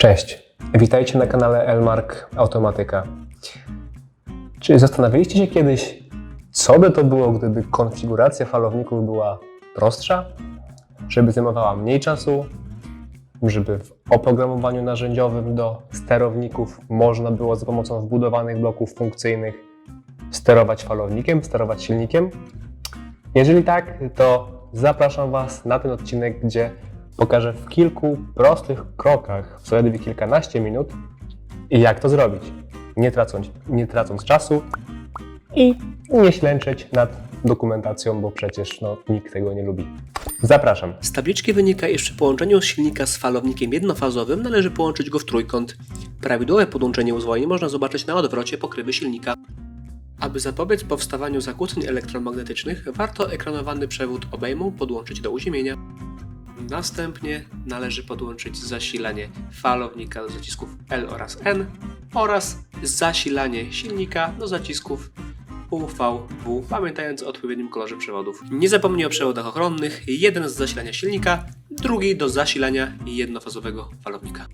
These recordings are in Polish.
Cześć, witajcie na kanale Elmark Automatyka. Czy zastanawialiście się kiedyś, co by to było, gdyby konfiguracja falowników była prostsza? Żeby zajmowała mniej czasu? Żeby w oprogramowaniu narzędziowym do sterowników można było za pomocą wbudowanych bloków funkcyjnych sterować falownikiem, sterować silnikiem? Jeżeli tak, to zapraszam Was na ten odcinek, gdzie pokażę w kilku prostych krokach, w zaledwie kilkanaście minut, jak to zrobić. Nie tracąc, nie tracąc czasu i nie ślęczeć nad dokumentacją, bo przecież no, nikt tego nie lubi. Zapraszam. Z tabliczki wynika, iż przy połączeniu silnika z falownikiem jednofazowym należy połączyć go w trójkąt. Prawidłowe podłączenie uzwolnień można zobaczyć na odwrocie pokrywy silnika. Aby zapobiec powstawaniu zakłóceń elektromagnetycznych, warto ekranowany przewód obejmą podłączyć do uziemienia. Następnie należy podłączyć zasilanie falownika do zacisków L oraz N oraz zasilanie silnika do zacisków UV, W, pamiętając o odpowiednim kolorze przewodów. Nie zapomnij o przewodach ochronnych, jeden z zasilania silnika, drugi do zasilania jednofazowego falownika.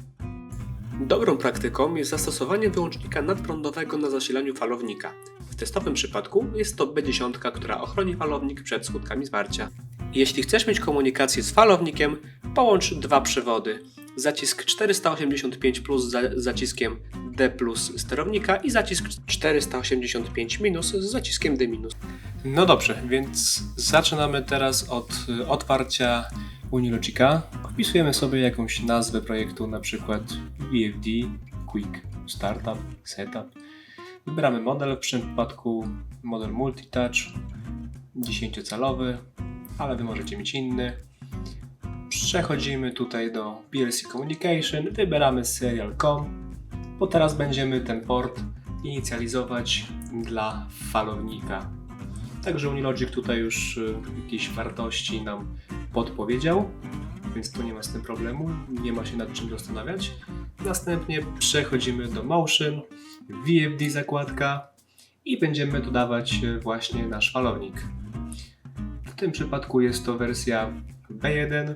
Dobrą praktyką jest zastosowanie wyłącznika nadprądowego na zasilaniu falownika. W testowym przypadku jest to B10, która ochroni falownik przed skutkami zwarcia. Jeśli chcesz mieć komunikację z falownikiem, połącz dwa przewody. Zacisk 485 plus z zaciskiem D plus sterownika i zacisk 485 minus z zaciskiem D minus. No dobrze, więc zaczynamy teraz od y, otwarcia Unilogica. Wpisujemy sobie jakąś nazwę projektu, na przykład VFD, Quick Startup, Setup. Wybieramy model, w przypadku model Multitouch, 10-calowy, ale Wy możecie mieć inny. Przechodzimy tutaj do PLC Communication, wybieramy serial.com, bo teraz będziemy ten port inicjalizować dla falownika. Także Unilogic tutaj już y, jakieś wartości nam podpowiedział, więc tu nie ma z tym problemu, nie ma się nad czym zastanawiać. Następnie przechodzimy do Motion, VFD zakładka i będziemy dodawać y, właśnie nasz falownik. W tym przypadku jest to wersja B1.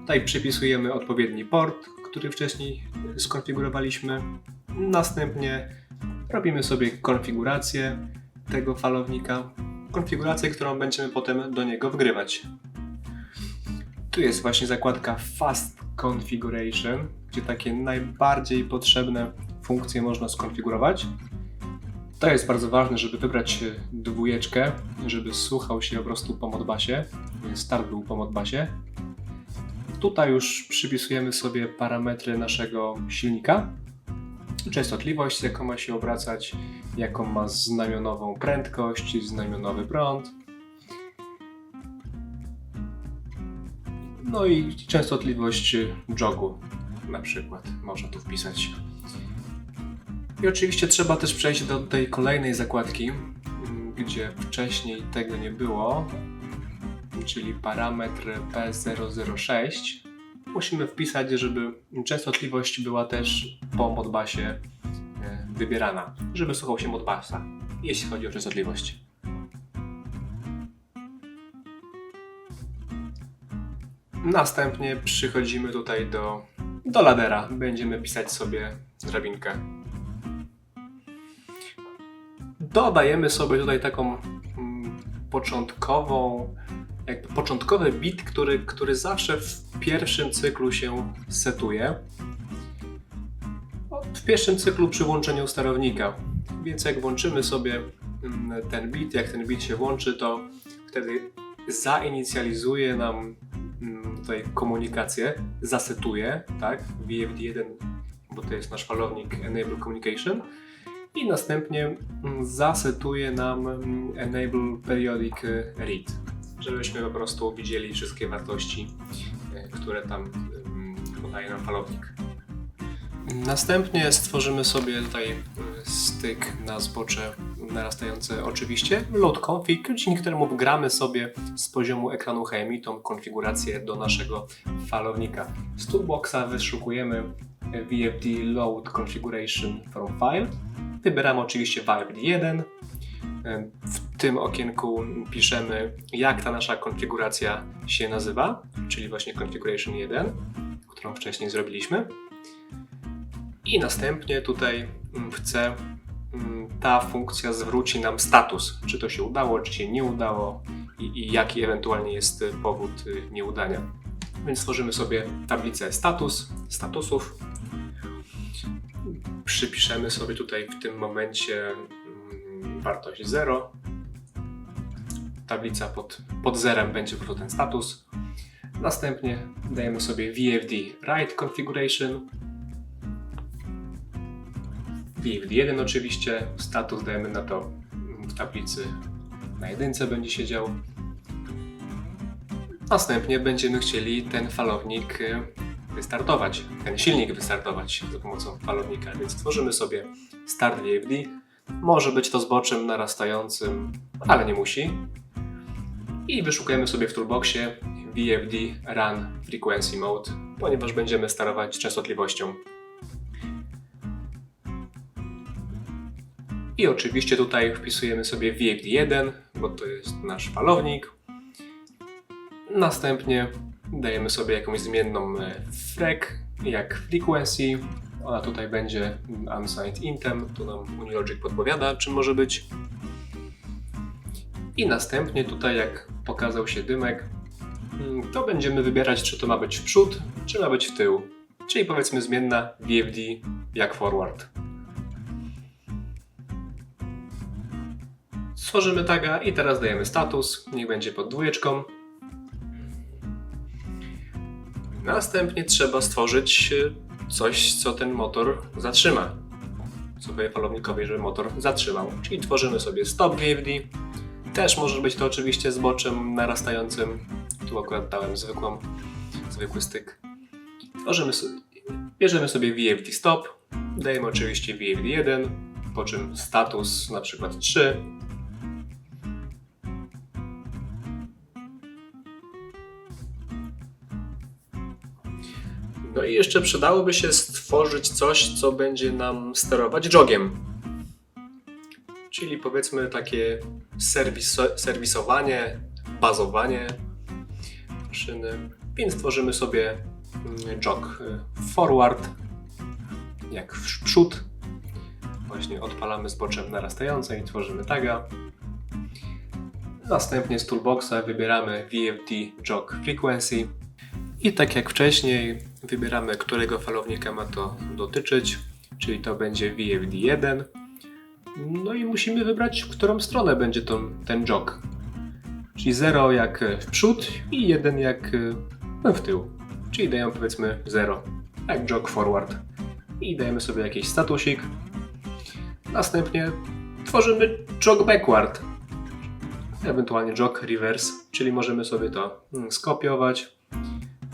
Tutaj przypisujemy odpowiedni port, który wcześniej skonfigurowaliśmy. Następnie robimy sobie konfigurację tego falownika. Konfigurację, którą będziemy potem do niego wgrywać. Tu jest właśnie zakładka Fast Configuration, gdzie takie najbardziej potrzebne funkcje można skonfigurować. To jest bardzo ważne, żeby wybrać e, dwójeczkę, żeby słuchał się po prostu po modbasie. Start był po modbasie. Tutaj już przypisujemy sobie parametry naszego silnika. Częstotliwość, jaką ma się obracać, jaką ma znamionową prędkość, znamionowy prąd. No i częstotliwość jogu na przykład można tu wpisać. I oczywiście trzeba też przejść do tej kolejnej zakładki, gdzie wcześniej tego nie było, czyli parametr P006. Musimy wpisać, żeby częstotliwość była też po modbasie e, wybierana, żeby słuchał się modbasa, jeśli chodzi o częstotliwość. Następnie przychodzimy tutaj do, do ladera. Będziemy pisać sobie drabinkę dodajemy sobie tutaj taką mm, początkową, jakby początkowy bit, który, który zawsze w pierwszym cyklu się setuje. W pierwszym cyklu przy włączeniu sterownika. Więc jak włączymy sobie mm, ten bit, jak ten bit się włączy, to wtedy zainicjalizuje nam mm, tutaj komunikację, zasetuje, tak, VFD1, bo to jest nasz falownik Enable Communication i następnie mm, zasetuje nam Enable Periodic Read, żebyśmy po prostu widzieli wszystkie wartości, e, które tam podaje nam falownik. Następnie stworzymy sobie tutaj e, styk na zbocze narastające oczywiście load config, dzięki któremu wgramy sobie z poziomu ekranu HMI tą konfigurację do naszego falownika. Z toolboxa wyszukujemy VFD Load Configuration from File. Wybieramy oczywiście VFD 1. W tym okienku piszemy, jak ta nasza konfiguracja się nazywa, czyli właśnie Configuration 1, którą wcześniej zrobiliśmy. I następnie tutaj mm, w C mm, ta funkcja zwróci nam status, czy to się udało, czy się nie udało i, i jaki ewentualnie jest y, powód y, nieudania. Więc stworzymy sobie tablicę status, statusów. Przypiszemy sobie tutaj w tym momencie mm, wartość 0. Tablica pod, pod zerem będzie po ten status. Następnie dajemy sobie VFD Write Configuration. VFD 1 oczywiście, status dajemy na to w tablicy na jedynce będzie siedział. Następnie będziemy chcieli ten falownik y, wystartować, ten silnik wystartować za pomocą falownika, więc tworzymy sobie start VFD. Może być to zboczem narastającym, ale nie musi. I wyszukujemy sobie w toolboxie VFD Run Frequency Mode, ponieważ będziemy sterować częstotliwością. I oczywiście tutaj wpisujemy sobie VFD1, bo to jest nasz falownik. Następnie dajemy sobie jakąś zmienną e, frek, jak frequency. Ona tutaj będzie unsigned intem, tu nam Unilogic podpowiada, czym może być. I następnie tutaj, jak pokazał się dymek, mm, to będziemy wybierać, czy to ma być w przód, czy ma być w tył. Czyli powiedzmy zmienna VFD jak forward. Stworzymy taga i teraz dajemy status, niech będzie pod dwójeczką. Następnie trzeba stworzyć e, coś, co ten motor zatrzyma. Co powie falownikowi, żeby motor zatrzymał. Czyli tworzymy sobie stop VFD. Też może być to oczywiście zboczem narastającym. Tu akurat dałem zwykłą, zwykły styk. Tworzymy sobie, bierzemy sobie VFD stop. Dajemy oczywiście VFD 1, po czym status na przykład 3. No i jeszcze przydałoby się stworzyć coś, co będzie nam sterować jogiem. Czyli powiedzmy takie serwis, serwisowanie, bazowanie maszyny. Więc tworzymy sobie mm, jog forward, jak w przód. Właśnie odpalamy zboczem narastające i tworzymy taga. Następnie z toolboxa wybieramy VFD jog frequency. I tak jak wcześniej, wybieramy, którego falownika ma to dotyczyć, czyli to będzie VFD1. No i musimy wybrać, w którą stronę będzie to, ten jog. Czyli 0 jak w przód i 1 jak no, w tył. Czyli dajemy powiedzmy 0, jak jog forward. I dajemy sobie jakiś statusik. Następnie tworzymy jog backward. Ewentualnie jog reverse, czyli możemy sobie to mm, skopiować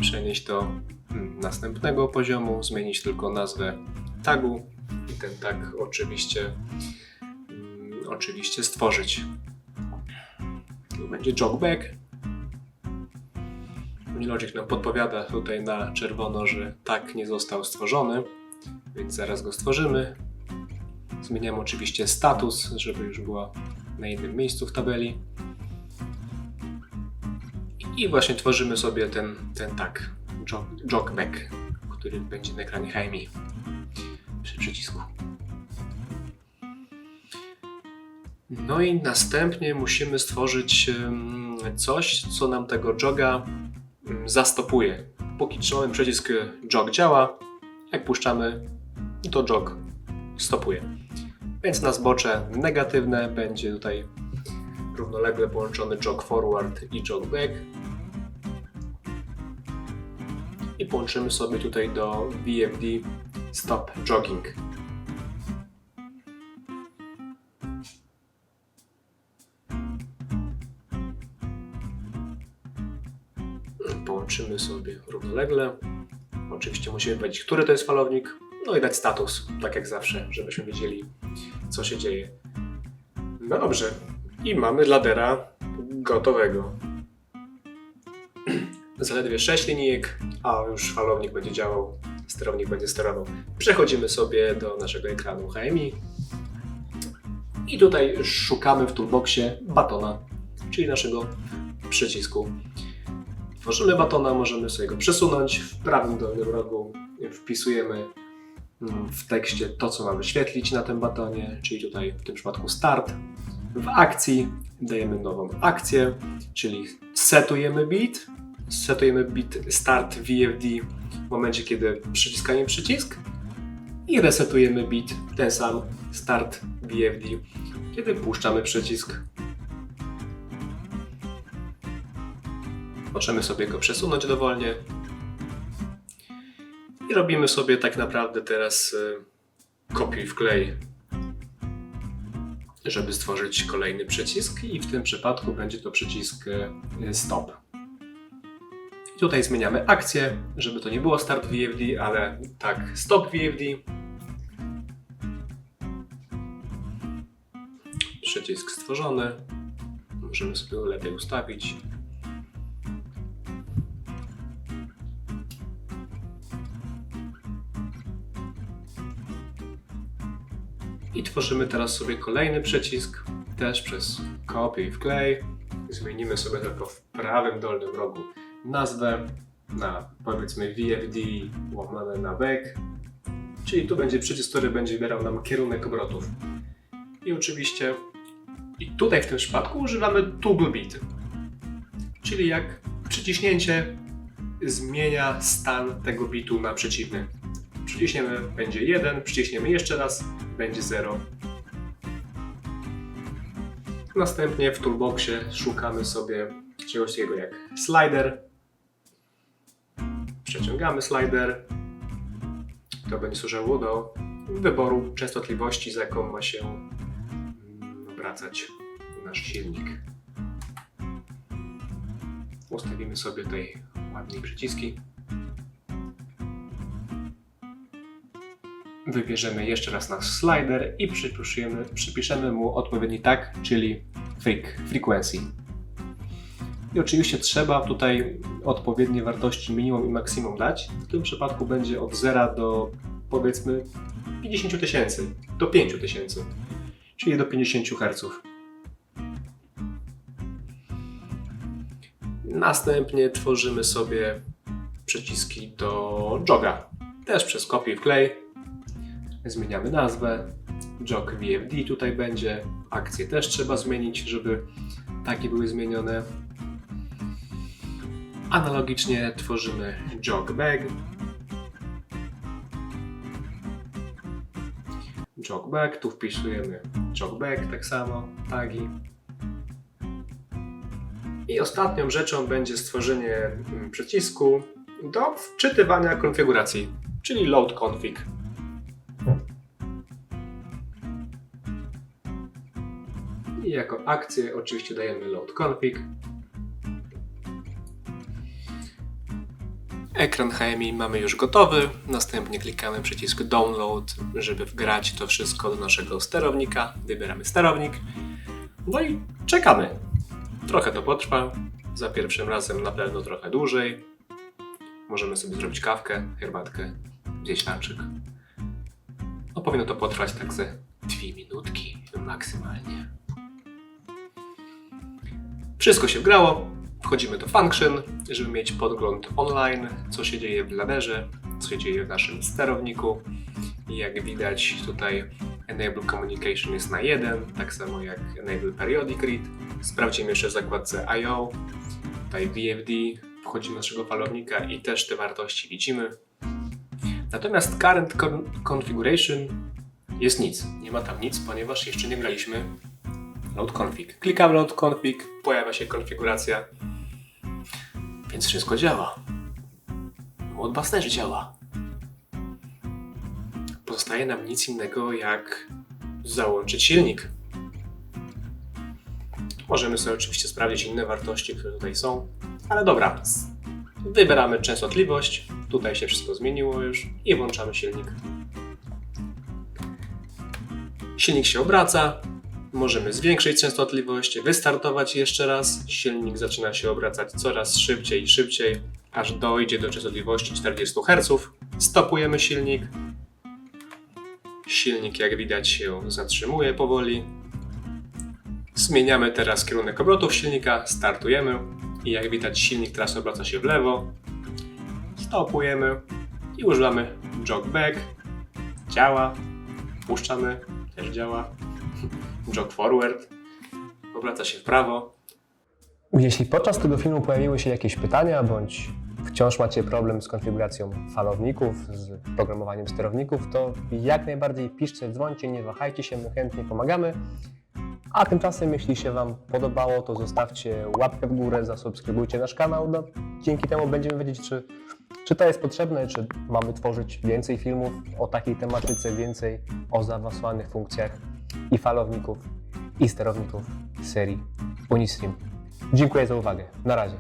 przenieść do mm, następnego poziomu, zmienić tylko nazwę tagu i ten tag oczywiście, mm, oczywiście stworzyć. Tu będzie jogback. Unilogic nam podpowiada tutaj na czerwono, że tag nie został stworzony, więc zaraz go stworzymy. Zmieniamy oczywiście status, żeby już była na jednym miejscu w tabeli. I właśnie tworzymy sobie ten, ten tag, jog, jogback, który będzie na ekranie HMI przy przycisku. No i następnie musimy stworzyć coś, co nam tego joga zastopuje. Póki trzymamy przycisk jog działa, jak puszczamy, to jog stopuje. Więc na zbocze negatywne będzie tutaj równolegle połączony jog forward i jog back. I połączymy sobie tutaj do VFD stop jogging. Połączymy sobie równolegle. Oczywiście musimy powiedzieć, który to jest falownik, no i dać status, tak jak zawsze, żebyśmy wiedzieli, co się dzieje. No dobrze, i mamy ladera gotowego. Zaledwie 6 linijek, a już falownik będzie działał, sterownik będzie sterował. Przechodzimy sobie do naszego ekranu HMI i tutaj szukamy w toolboxie batona, czyli naszego przycisku. Tworzymy batona, możemy sobie go przesunąć w prawym dolnym rogu, wpisujemy mm, w tekście to, co mamy wyświetlić na tym batonie, czyli tutaj w tym przypadku start. W akcji dajemy nową akcję, czyli setujemy bit, setujemy bit start VFD w momencie, kiedy przyciskamy przycisk i resetujemy bit, ten sam start VFD, kiedy puszczamy przycisk. Możemy sobie go przesunąć dowolnie. I robimy sobie tak naprawdę teraz y, kopiuj wklej, żeby stworzyć kolejny przycisk i w tym przypadku będzie to przycisk y, stop. I tutaj zmieniamy akcję, żeby to nie było start VFD, ale tak stop VFD. Przycisk stworzony. Możemy sobie go lepiej ustawić. I tworzymy teraz sobie kolejny przycisk, też przez kopiuj wklej. Zmienimy sobie tylko w prawym dolnym rogu nazwę na powiedzmy VFD łamane na back. Czyli tu będzie przycisk, który będzie wybierał nam kierunek obrotów. I oczywiście i tutaj w tym przypadku używamy toggle bit. Czyli jak przyciśnięcie zmienia stan tego bitu na przeciwny. Przyciśniemy, będzie 1, przyciśniemy jeszcze raz, będzie 0. Następnie w toolboxie szukamy sobie czegoś takiego jak slider. Przeciągamy slider. To będzie służyło do wyboru częstotliwości, z jaką ma się mm, obracać nasz silnik. Ustawimy sobie tutaj ładnie przyciski. Wybierzemy jeszcze raz nasz slider i przypiszemy, przypiszemy mu odpowiedni tag, czyli freak, frequency. I oczywiście trzeba tutaj odpowiednie wartości minimum i maksimum dać. W tym przypadku będzie od 0 do powiedzmy 50 tysięcy, do 5 tysięcy, czyli do 50 Hz. Następnie tworzymy sobie przyciski do joga. Też przez kopiuj wklej. Zmieniamy nazwę. Jog VFD tutaj będzie. Akcje też trzeba zmienić, żeby takie były zmienione. Analogicznie tworzymy jog bag. Jog bag, tu wpisujemy jog bag tak samo, tagi. I ostatnią rzeczą będzie stworzenie mm, przycisku do wczytywania konfiguracji, czyli load config. I jako akcję oczywiście dajemy load config. Ekran HMI mamy już gotowy. Następnie klikamy przycisk download, żeby wgrać to wszystko do naszego sterownika. Wybieramy sterownik. No i czekamy. Trochę to potrwa. Za pierwszym razem na pewno trochę dłużej. Możemy sobie zrobić kawkę, herbatkę, zjeść lanczyk. No powinno to potrwać tak ze dwie minutki maksymalnie. Wszystko się wgrało. Wchodzimy do Function, żeby mieć podgląd online, co się dzieje w laderze, co się dzieje w naszym sterowniku. I jak widać tutaj Enable Communication jest na 1, tak samo jak Enable Periodic Read. Sprawdzimy jeszcze w zakładce I.O. Tutaj VFD, wchodzimy do naszego falownika i też te wartości widzimy. Natomiast Current con- Configuration jest nic. Nie ma tam nic, ponieważ jeszcze nie graliśmy load config. Klikam load config, pojawia się konfiguracja, więc wszystko działa. Modbus też działa. Pozostaje nam nic innego jak załączyć silnik. Możemy sobie oczywiście sprawdzić inne wartości, które tutaj są, ale dobra. Wybieramy częstotliwość, tutaj się wszystko zmieniło już i włączamy silnik. Silnik się obraca, Możemy zwiększyć częstotliwość, wystartować jeszcze raz. Silnik zaczyna się obracać coraz szybciej i szybciej, aż dojdzie do częstotliwości 40 Hz. Stopujemy silnik. Silnik, jak widać, się zatrzymuje powoli. Zmieniamy teraz kierunek obrotów silnika, startujemy i jak widać, silnik teraz obraca się w lewo. Stopujemy i używamy jog back działa. Puszczamy, też działa. Jog forward, obraca się w prawo. Jeśli podczas tego filmu pojawiły się jakieś pytania, bądź wciąż macie problem z konfiguracją falowników, z programowaniem sterowników, to jak najbardziej piszcie, dzwońcie, nie wahajcie się, my chętnie pomagamy. A tymczasem, jeśli się Wam podobało, to zostawcie łapkę w górę, zasubskrybujcie nasz kanał. No, dzięki temu będziemy wiedzieć, czy, czy to jest potrzebne, czy mamy tworzyć więcej filmów o takiej tematyce, więcej o zaawansowanych funkcjach i falowników, i sterowników serii Unistream. Dziękuję za uwagę. Na razie.